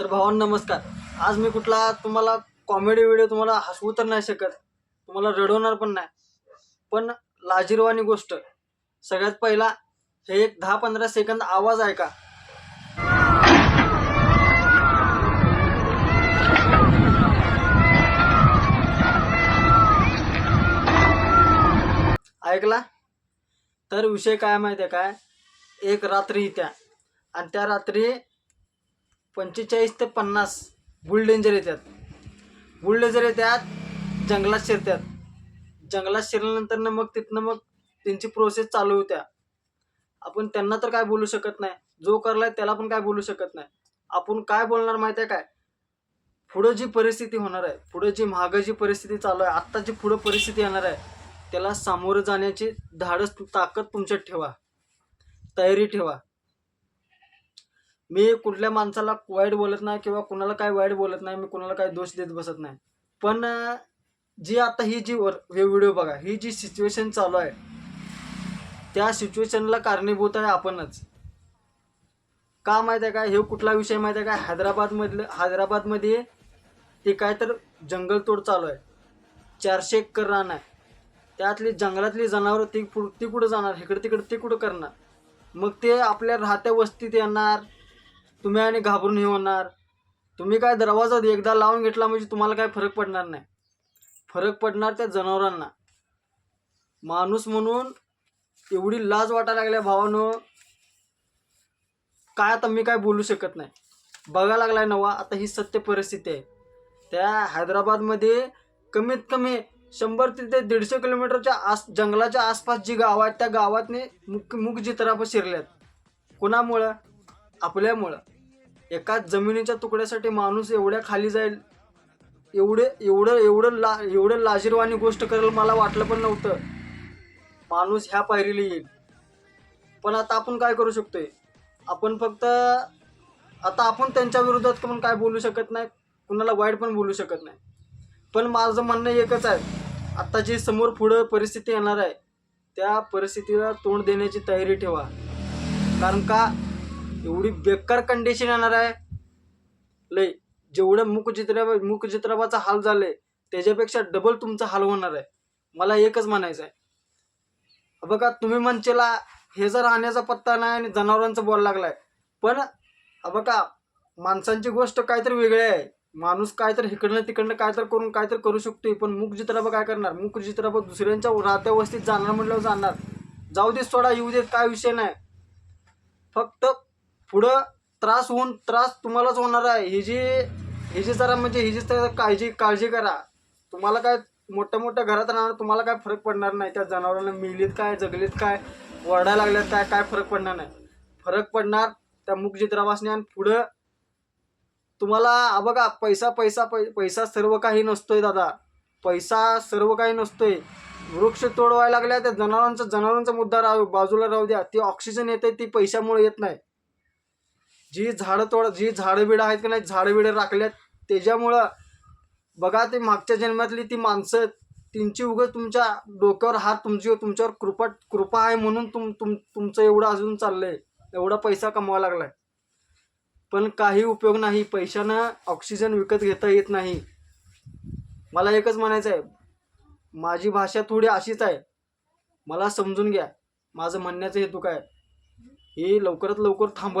तर भावांना नमस्कार. आज मी कुठला तुम्हाला कॉमेडी व्हिडिओ तुम्हाला हसवू तर नाही शकत. तुम्हाला रडवणार पण नाही. पण लाजिरवाणी गोष्ट. सगळ्यात पहिला हे एक दहा पंधरा सेकंद आवाज ऐका. ऐकला? तर विषय काय माहिती आहे काय? एक रात्री त्या आणि त्या रात्री पंचेचाळीस ते पन्नास बुलडेंजर येतात. बुलडेंजर येतात जंगलात शिरतात. जंगलात शिरल्यानंतर ना मग तिथनं मग त्यांची प्रोसेस चालू होत्या. आपण त्यांना तर काय बोलू शकत नाही. जो करलाय त्याला पण काय बोलू शकत नाही. आपण काय बोलणार माहिती आहे काय? पुढं जी परिस्थिती होणार आहे पुढं जी महाग जी परिस्थिती चालू आहे आत्ता जी पुढं परिस्थिती येणार आहे त्याला सामोरं जाण्याची धाडस ताकद तुमच्यात ठेवा. तयारी ठेवा. मी कुठल्या माणसाला वाईट बोलत नाही किंवा कुणाला काय वाईट बोलत नाही मी कुणाला काय दोष देत बसत नाही. पण जी आता ही जी वर व्हिडिओ बघा ही जी सिच्युएशन चालू आहे त्या सिच्युएशनला कारणीभूत आहे आपणच. का माहीत आहे का? हे कुठला विषय माहीत आहे का? हैदराबादमधलं हैदराबादमध्ये ते काय तर जंगलतोड चालू आहे. चारशे एकर रान आहे. त्यातली जंगलातली जनावरं ती पुढ ती कुठं जाणार? इकडं तिकडं ती कुठं करणार? मग ते आपल्या राहत्या वस्तीत येणार तुम्ही आणि घाबरून हे होणार. तुम्ही काय दरवाजा एकदा लावून घेतला म्हणजे तुम्हाला काय फरक पडणार नाही. फरक पडणार त्या जनावरांना. माणूस म्हणून एवढी लाज वाटायला लागल्या भावानं. काय आता मी काय बोलू शकत नाही. बघा लागलाय नवा आता ही सत्य परिस्थिती आहे. त्या हैदराबादमध्ये कमीत कमी शंभर ते ते दीडशे किलोमीटरच्या आस जंगलाच्या आसपास जी गावं आहेत त्या गावातने मुख मुख जित्राप शिरल्यात. कुणामुळं? आपल्यामुळं. एका जमिनीच्या तुकड्यासाठी माणूस एवढ्या खाली जाईल एवढे एवढं एवढं ला एवढं लाजीरवाणी गोष्ट करेल मला वाटलं पण नव्हतं. माणूस ह्या पायरीला येईल. पण आता आपण काय करू शकतोय? आपण फक्त आता आपण त्यांच्या विरोधात पण काय बोलू शकत नाही कुणाला वाईट पण बोलू शकत नाही. पण माझं म्हणणं एकच आहे आता जी समोर पुढं परिस्थिती येणार आहे त्या परिस्थितीला तोंड देण्याची तयारी ठेवा. कारण का? एवढी बेकार कंडिशन येणार आहे. लय जेवढं मुकचित्रा मुकचित्राबाचा हाल झाले त्याच्यापेक्षा डबल तुमचा हाल होणार आहे. मला एकच म्हणायचं आहे बघा तुम्ही म्हणचेला हे जर राहण्याचा पत्ता नाही आणि जनावरांचं बोल लागलाय. पण बघा माणसांची गोष्ट काहीतरी वेगळी आहे. माणूस काय तर इकडनं तिकडनं काय तर करून काय तर करू शकतोय पण मूक चित्राबा काय करणार? मूक चित्राबा दुसऱ्यांच्या राहत्या वस्तीत जाणार म्हटल्यावर जाणार. जाऊ देत सोडा येऊ देत काय विषय नाही. फक्त पुढं त्रास होऊन त्रास तुम्हालाच होणार आहे. ही जी ही जी जरा म्हणजे ही जी काळजी काळजी करा. तुम्हाला काय मोठ्या मोठ्या घरात राहणार तुम्हाला काय फरक पडणार नाही. त्या जनावरांना मिलीत काय जगलीत काय वरडायला लागल्यात काय काय फरक पडणार नाही. फरक पडणार त्या मुकजित्रावासने आणि पुढं तुम्हाला बघा पैसा पैसा पै पैसा सर्व काही नसतोय दादा. पैसा सर्व काही नसतोय. वृक्ष तोडवायला लागल्या त्या जनावरांचा जनावरांचा मुद्दा राहू बाजूला राहू द्या. ती ऑक्सिजन येते ती पैशामुळे येत नाही. जी झाडं तोड जी झाडं बिडं आहेत की नाही झाडं बिडं राखल्यात त्याच्यामुळं बघा ते मागच्या जन्मातली ती माणसं त्यांची उगं तुमच्या डोक्यावर हात तुमची तुमच्यावर कृपा कृपा आहे म्हणून तुम तुम तुमचं एवढं अजून चाललंय. एवढा पैसा कमवायला लागलाय. पण काही उपयोग नाही. पैशानं ऑक्सिजन विकत घेता येत नाही. मला एकच म्हणायचं आहे माझी भाषा थोडी अशीच आहे. मला समजून घ्या. माझं म्हणण्याचं हेतू काय? हे लवकरात लवकर थांबवलं